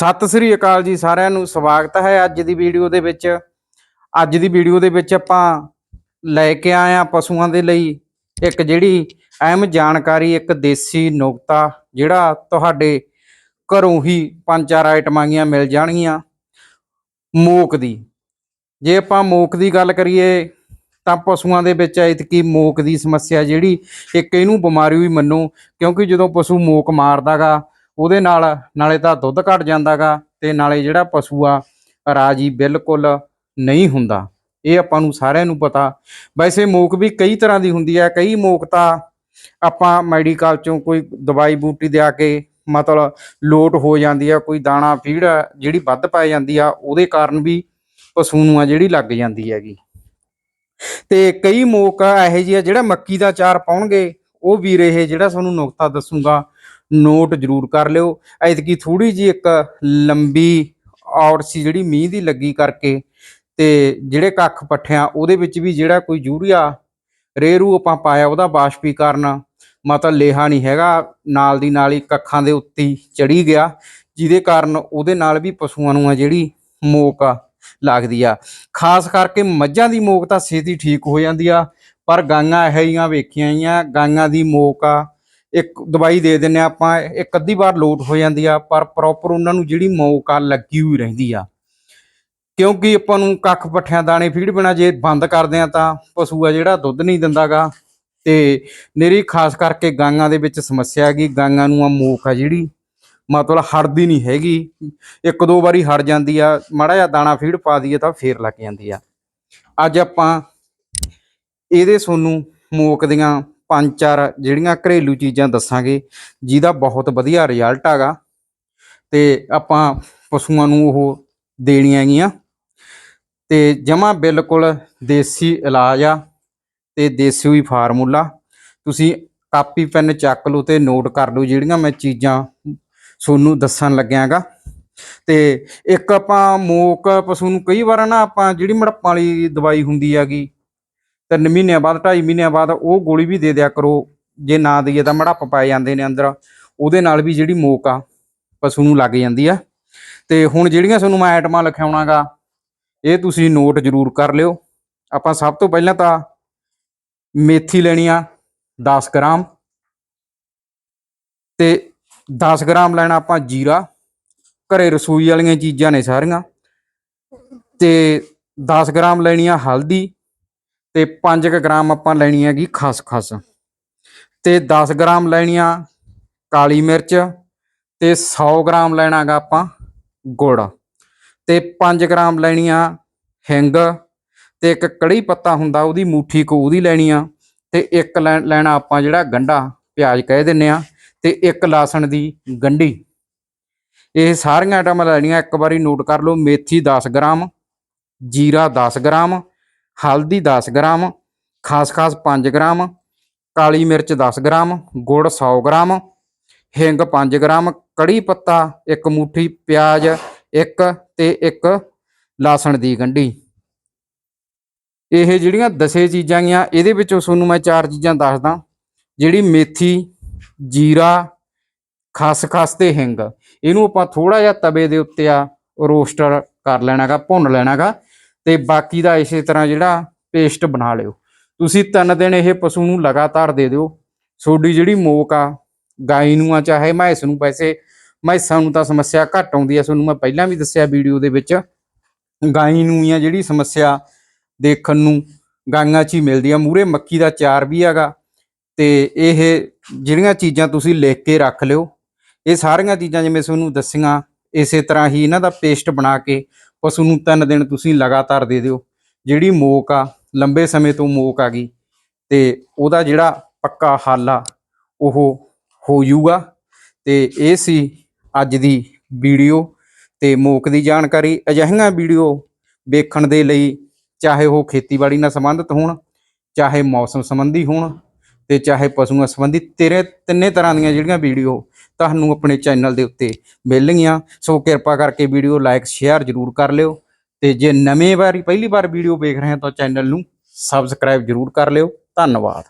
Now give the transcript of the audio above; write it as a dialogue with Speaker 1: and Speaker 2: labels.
Speaker 1: ਸਤਿ ਸ੍ਰੀ ਅਕਾਲ ਜੀ ਸਾਰਿਆਂ ਨੂੰ, ਸਵਾਗਤ ਹੈ ਅੱਜ ਦੀ ਵੀਡੀਓ ਦੇ ਵਿੱਚ। ਅੱਜ ਦੀ ਵੀਡੀਓ ਦੇ ਵਿੱਚ ਆਪਾਂ ਲੈ ਕੇ ਆਏ ਆ ਪਸ਼ੂਆਂ ਦੇ ਲਈ ਇੱਕ ਜਿਹੜੀ ਅਹਿਮ ਜਾਣਕਾਰੀ, ਇੱਕ ਦੇਸੀ ਨੁਕਤਾ, ਜਿਹੜਾ ਤੁਹਾਡੇ ਘਰੋਂ ਹੀ ਪੰਜ ਚਾਰ ਆਈਟਮਾਂ ਗੀਆਂ ਮਿਲ ਜਾਣਗੀਆਂ ਮੋਕ ਦੀ। ਜੇ ਆਪਾਂ ਮੋਕ ਦੀ ਗੱਲ ਕਰੀਏ, ਤਾਂ ਪਸ਼ੂਆਂ ਦੇ ਵਿੱਚ ਐਤਕੀ ਮੋਕ ਦੀ ਸਮੱਸਿਆ ਜਿਹੜੀ, ਇੱਕ ਇਹਨੂੰ ਬਿਮਾਰੀ ਵੀ ਮੰਨੋ, ਕਿਉਂਕਿ ਜਦੋਂ ਪਸ਼ੂ ਮੋਕ ਮਾਰਦਾਗਾ ਉਹਦੇ ਨਾਲ ਨਾਲੇ ਤਾਂ ਦੁੱਧ ਘਟ ਜਾਂਦਾਗਾ ਤੇ ਨਾਲੇ ਜਿਹੜਾ ਪਸ਼ੂ ਆ, ਰਾਜੀ ਬਿਲਕੁਲ ਨਹੀਂ ਹੁੰਦਾ। ਇਹ ਆਪਾਂ ਨੂੰ ਸਾਰਿਆਂ ਨੂੰ ਪਤਾ। ਵੈਸੇ ਮੋਕ ਵੀ ਕਈ ਤਰ੍ਹਾਂ ਦੀ ਹੁੰਦੀ ਹੈ ਕਈ ਮੋਕ ਤਾਂ ਆਪਾਂ ਮੈਡੀਕਲ ਚੋਂ ਕੋਈ ਦਵਾਈ ਬੂਟੀ ਦੇ ਕੇ ਮਤਲਬ ਲੋਟ ਹੋ ਜਾਂਦੀ ਆ, ਕੋਈ ਦਾਣਾ ਫੀੜ ਜਿਹੜੀ ਵੱਧ ਪੈ ਜਾਂਦੀ ਆ, ਉਹਦੇ ਕਾਰਨ ਵੀ ਪਸ਼ੂ ਨੂੰ ਆ ਜਿਹੜੀ ਲੱਗ ਜਾਂਦੀ ਹੈਗੀ। ਤੇ ਕਈ ਮੋਕ ਇਹੋ ਜਿਹੀ ਆ ਜਿਹੜਾ ਮੱਕੀ ਦਾ ਚਾਰ ਪਾਉਣਗੇ, ਉਹ ਵੀਰ ਇਹ ਜਿਹੜਾ ਤੁਹਾਨੂੰ ਨੁਕਤਾ ਦੱਸੂਗਾ। ਨੋਟ ਜ਼ਰੂਰ ਕਰ ਲਿਓ। ਐਤਕੀ ਥੋੜੀ ਜੀ ਇੱਕ ਲੰਬੀ ਔਰ ਸੀ ਜਿਹੜੀ ਮੀਂਹ ਦੀ ਲੱਗੀ ਕਰਕੇ ਤੇ ਜਿਹੜੇ ਕੱਖ ਪੱਠਿਆਂ ਉਹਦੇ ਵਿੱਚ ਵੀ ਜਿਹੜਾ ਕੋਈ ਯੂਰੀਆ ਰੇਰੂ ਆਪਾਂ ਪਾਇਆ ਉਹਦਾ ਬਾਸ਼ਪੀਕਰਨ ਮਤਲਬ ਲੇਹਾ ਨਹੀਂ ਹੈਗਾ, ਨਾਲ ਦੀ ਨਾਲ ਹੀ ਕੱਖਾਂ ਦੇ ਉੱਤੇ ਹੀ ਚੜੀ ਗਿਆ, ਜਿਹਦੇ ਕਾਰਨ ਉਹਦੇ ਨਾਲ ਵੀ ਪਸ਼ੂਆਂ ਨੂੰ ਆ ਜਿਹੜੀ ਮੋਕ ਆ ਲੱਗਦੀ ਆ। ਖਾਸ ਕਰਕੇ ਮੱਝਾਂ ਦੀ ਮੋਕ ਤਾਂ ਛੇਤੀ ਠੀਕ ਹੋ ਜਾਂਦੀ ਆ, ਪਰ ਗਾਂਆਂ ਇਹੋ ਜਿਹੀਆਂ ਵੇਖੀਆਂ ਆਈਆਂ ਗਾਂਆਂ ਦੀ ਮੋਕ ਆ ਇੱਕ ਦਵਾਈ ਦੇ ਦਿੰਨੇ ਆ ਆਪਾਂ, ਇੱਕ ਅੱਧੀ ਵਾਰ ਲੋਟ ਹੋ ਜਾਂਦੀ ਆ, ਪਰ ਪ੍ਰੋਪਰ ਉਹਨਾਂ ਨੂੰ ਜਿਹੜੀ ਮੌਕ ਆ ਲੱਗੀ ਹੋਈ ਰਹਿੰਦੀ ਆ। ਕਿਉਂਕਿ ਆਪਾਂ ਨੂੰ ਕੱਖ ਪੱਠਿਆਂ ਦਾਣੇ ਫੀਡ ਬਿਨਾ ਜੇ ਬੰਦ ਕਰਦੇ ਆ ਤਾਂ ਪਸ਼ੂ ਆ ਜਿਹੜਾ ਦੁੱਧ ਨਹੀਂ ਦਿੰਦਾਗਾ। ਤੇ ਮੇਰੀ ਖਾਸ ਕਰਕੇ ਗਾਂਆਂ ਦੇ ਵਿੱਚ ਸਮੱਸਿਆ ਹੈਗੀ ਗਾਂਆਂ ਨੂੰ ਆ ਮੋਕ ਆ ਜਿਹੜੀ, ਮਤਲਬ ਹੜਦੀ ਨਹੀਂ ਹੈਗੀ। ਇੱਕ ਦੋ ਵਾਰੀ ਹਟ ਜਾਂਦੀ ਆ, ਮਾੜਾ ਜਿਹਾ ਦਾਣਾ ਫੀਡ ਪਾ ਦਈਏ ਤਾਂ ਫੇਰ ਲੱਗ ਜਾਂਦੀ ਆ। ਅੱਜ ਆਪਾਂ ਇਹਦੇ ਸੋਨੂੰ ਮੋਕ ਦੀਆਂ ਪੰਜ ਚਾਰ ਜਿਹੜੀਆਂ ਘਰੇਲੂ ਚੀਜ਼ਾਂ ਦੱਸਾਂਗੇ, ਜਿਹਦਾ ਬਹੁਤ ਵਧੀਆ ਰਿਜ਼ਲਟ ਹੈਗਾ ਤੇ ਆਪਾਂ ਪਸ਼ੂਆਂ ਨੂੰ ਉਹ ਦੇਣੀਆਂ ਗੀਆਂ। ਤੇ ਜਮਾ ਬਿਲਕੁਲ ਦੇਸੀ ਇਲਾਜ ਆ ਤੇ ਦੇਸੀ ਫਾਰਮੂਲਾ। ਤੁਸੀਂ ਕਾਪੀ, ਪੈਨ ਚੱਕ ਲਓ ਤੇ ਨੋਟ ਕਰ ਲਓ ਜਿਹੜੀਆਂ ਮੈਂ ਚੀਜ਼ਾਂ ਤੁਹਾਨੂੰ ਦੱਸਣ ਲੱਗਿਆਗਾ। ਤੇ ਇੱਕ ਆਪਾਂ ਮੋਕ ਪਸ਼ੂ ਨੂੰ ਕਈ ਵਾਰ ਨਾ ਆਪਾਂ ਜਿਹੜੀ ਮੜੱਪਾਂ ਵਾਲੀ ਦਵਾਈ ਹੁੰਦੀ ਹੈਗੀ ਤਿੰਨ ਮਹੀਨਿਆਂ ਬਾਅਦ, ਢਾਈ ਮਹੀਨਿਆਂ ਬਾਅਦ ਉਹ ਗੋਲੀ ਵੀ ਦੇ ਦਿਆ ਕਰੋ। ਜੇ ਨਾ ਦਈਏ ਤਾਂ ਮੜੱਪ ਪਾਏ ਜਾਂਦੇ ਨੇ ਅੰਦਰ। ਉਹਦੇ ਨਾਲ ਵੀ ਜਿਹੜੀ ਮੋਕ ਆ, ਪਸ਼ੂ ਨੂੰ ਲੱਗ ਜਾਂਦੀ ਆ। ਤੇ ਹੁਣ ਜਿਹੜੀਆਂ ਤੁਹਾਨੂੰ ਮੈਂ ਆਈਟਮਾਂ ਲਿਖਾਉਣਾਗਾ, ਇਹ ਤੁਸੀਂ ਨੋਟ ਜ਼ਰੂਰ ਕਰ ਲਿਓ। ਆਪਾਂ ਸਭ ਤੋਂ ਪਹਿਲਾਂ ਤਾਂ ਮੇਥੀ ਲੈਣੀ ਆ 10 ਗ੍ਰਾਮ। ਤੇ 10 ਗ੍ਰਾਮ ਲੈਣਾ ਆਪਾਂ ਜੀਰਾ। ਘਰੇ ਰਸੋਈ ਵਾਲੀਆਂ ਚੀਜ਼ਾਂ ਨੇ ਸਾਰੀਆਂ। ਤੇ 10 ਗ੍ਰਾਮ ਲੈਣੀ ਆ ਹਲਦੀ। ਤੇ 5 ਗ੍ਰਾਮ ਆਪਾਂ ਲੈਣੀ ਹੈਗੀ ਖਸਖਸ ਤੇ 10 ਗ੍ਰਾਮ ਲੈਣੀਆਂ ਕਾਲੀ ਮਿਰਚ ਤੇ 100 ਗ੍ਰਾਮ ਲੈਣਾਗਾ ਆਪਾਂ ਗੁੜ। ਤੇ 5 ਗ੍ਰਾਮ ਲੈਣੀਆਂ ਹਿੰਗ ਤੇ ਇੱਕ ਕੜੀ ਪੱਤਾ ਹੁੰਦਾ ਉਹਦੀ ਮੂਠੀ ਕੋ ਉਹਦੀ ਲੈਣੀ ਆ। ਤੇ ਇੱਕ ਲੈ- ਲੈਣਾ ਆਪਾਂ ਜਿਹੜਾ ਗੰਢਾ ਪਿਆਜ਼ ਕਹਿ ਦਿੰਨੇ ਆ ਤੇ ਇੱਕ ਲਾਸਣ ਦੀ ਗੰਢੀ। ਇਹ ਸਾਰੀਆਂ ਆਈਟਮਾਂ ਲੈਣੀਆਂ ਇੱਕ ਵਾਰੀ ਨੋਟ ਕਰ ਲਓ ਮੇਥੀ 10 ਗ੍ਰਾਮ, ਜੀਰਾ 10 ਗ੍ਰਾਮ ਹਲਦੀ 10 ਗ੍ਰਾਮ ਖਸਖਸ 5 ਗ੍ਰਾਮ, ਕਾਲੀ ਮਿਰਚ 10 ਗ੍ਰਾਮ, ਗੁੜ 100 ਗ੍ਰਾਮ, ਹਿੰਗ 5 ਗ੍ਰਾਮ, ਕੜੀ ਪੱਤਾ ਇੱਕ ਮੁਠੀ, ਪਿਆਜ਼ ਇੱਕ ਤੇ ਇੱਕ ਲਸਣ ਦੀ ਗੰਢੀ। ਇਹ ਜਿਹੜੀਆਂ ਦਸੇ ਚੀਜ਼ਾਂ ਗੀਆਂ ਇਹਦੇ ਵਿੱਚੋਂ ਤੁਹਾਨੂੰ ਮੈਂ ਚਾਰ ਚੀਜ਼ਾਂ ਦੱਸਦਾ। ਜਿਹੜੀ ਮੇਥੀ, ਜੀਰਾ ਖਸਖਸ ਤੇ ਹਿੰਗ। ਇਹਨੂੰ ਆਪਾਂ ਥੋੜਾ ਜਿਹਾ ਤਵੇ ਦੇ ਉੱਤੇ ਆ ਰੋਸਟਰ ਕਰ ਲੈਣਾਗਾ, ਭੁੰਨ ਲੈਣਾਗਾ। ਤੇ ਬਾਕੀ ਦਾ ਇਸੇ ਤਰ੍ਹਾਂ ਜਿਹੜਾ ਪੇਸਟ ਬਣਾ ਲਿਓ। ਤੁਸੀਂ ਤਿੰਨ ਦਿਨ ਇਹ ਪਸ਼ੂ ਨੂੰ ਲਗਾਤਾਰ ਦੇ ਦਿਓ। ਤੁਹਾਡੀ ਜਿਹੜੀ ਮੋਕ ਆ, ਗਾਈ ਨੂੰ ਆ, ਚਾਹੇ ਮੈਂਸ ਨੂੰ ਵੈਸੇ ਮੈਸਾਂ ਨੂੰ ਤਾਂ ਸਮੱਸਿਆ ਘੱਟ ਆਉਂਦੀ ਆ। ਤੁਹਾਨੂੰ ਮੈਂ ਪਹਿਲਾਂ ਵੀ ਦੱਸਿਆ ਵੀਡੀਓ ਦੇ ਵਿੱਚ, ਗਾਈ ਨੂੰ ਆ ਜਿਹੜੀ ਸਮੱਸਿਆ ਦੇਖਣ ਨੂੰ ਗਾਈਆਂ 'ਚ ਹੀ ਮਿਲਦੀ ਆ। ਮੂਰੇ ਮੱਕੀ ਦਾ ਚਾਰ ਵੀ ਹੈਗਾ ਤੇ ਇਹ ਜਿਹੜੀਆਂ ਚੀਜ਼ਾਂ ਤੁਸੀਂ ਲਿਖ ਕੇ ਰੱਖ ਲਿਓ, ਇਹ ਸਾਰੀਆਂ ਚੀਜ਼ਾਂ ਜਿਵੇਂ ਤੁਹਾਨੂੰ ਦੱਸੀਆਂ, ਇਸੇ ਤਰ੍ਹਾਂ ਹੀ ਇਹਨਾਂ ਦਾ ਪੇਸਟ ਬਣਾ ਕੇ ਪਸ਼ੂ ਨੂੰ ਤਿੰਨ ਦਿਨ ਤੁਸੀਂ ਲਗਾਤਾਰ ਦੇ ਦਿਓ। ਜਿਹੜੀ ਮੋਕ ਆ, ਲੰਬੇ ਸਮੇਂ ਤੋਂ ਮੋਕ ਆ ਗਈ ਤੇ ਉਹਦਾ ਜਿਹੜਾ ਪੱਕਾ ਹੱਲ ਆ, ਉਹ ਹੋ ਜਾਊਗਾ। ਤੇ ਇਹ ਸੀ ਅੱਜ ਦੀ ਵੀਡੀਓ। ਤੇ ਮੋਕ ਦੀ ਜਾਣਕਾਰੀ, ਅਜਿਹੀਆਂ ਵੀਡੀਓ ਵੇਖਣ ਦੇ ਲਈ ਚਾਹੇ ਉਹ ਖੇਤੀਬਾੜੀ ਨਾਲ ਸੰਬੰਧਿਤ ਹੋਣ, ਚਾਹੇ ਮੌਸਮ ਸੰਬੰਧੀ ਹੋਣ ਤੇ ਚਾਹੇ ਪਸ਼ੂਆਂ ਸੰਬੰਧੀ ਤੇਰੇ ਤਿੰਨੇ ਤਰ੍ਹਾਂ ਦੀਆਂ ਜਿਹੜੀਆਂ ਵੀਡੀਓ ਤੁਹਾਨੂੰ ਆਪਣੇ ਚੈਨਲ ਦੇ ਉੱਤੇ ਮਿਲਣਗੀਆਂ। ਸੋ ਕਿਰਪਾ ਕਰਕੇ ਵੀਡੀਓ ਲਾਈਕ ਸ਼ੇਅਰ ਜ਼ਰੂਰ ਕਰ ਲਿਓ। ਤੇ ਜੇ ਨਵੇਂ ਵਾਰੀ, ਪਹਿਲੀ ਵਾਰ ਵੀਡੀਓ ਵੇਖ ਰਹੇ ਹੋ ਤਾਂ ਚੈਨਲ ਨੂੰ ਸਬਸਕ੍ਰਾਈਬ ਜ਼ਰੂਰ ਕਰ ਲਿਓ। ਧੰਨਵਾਦ।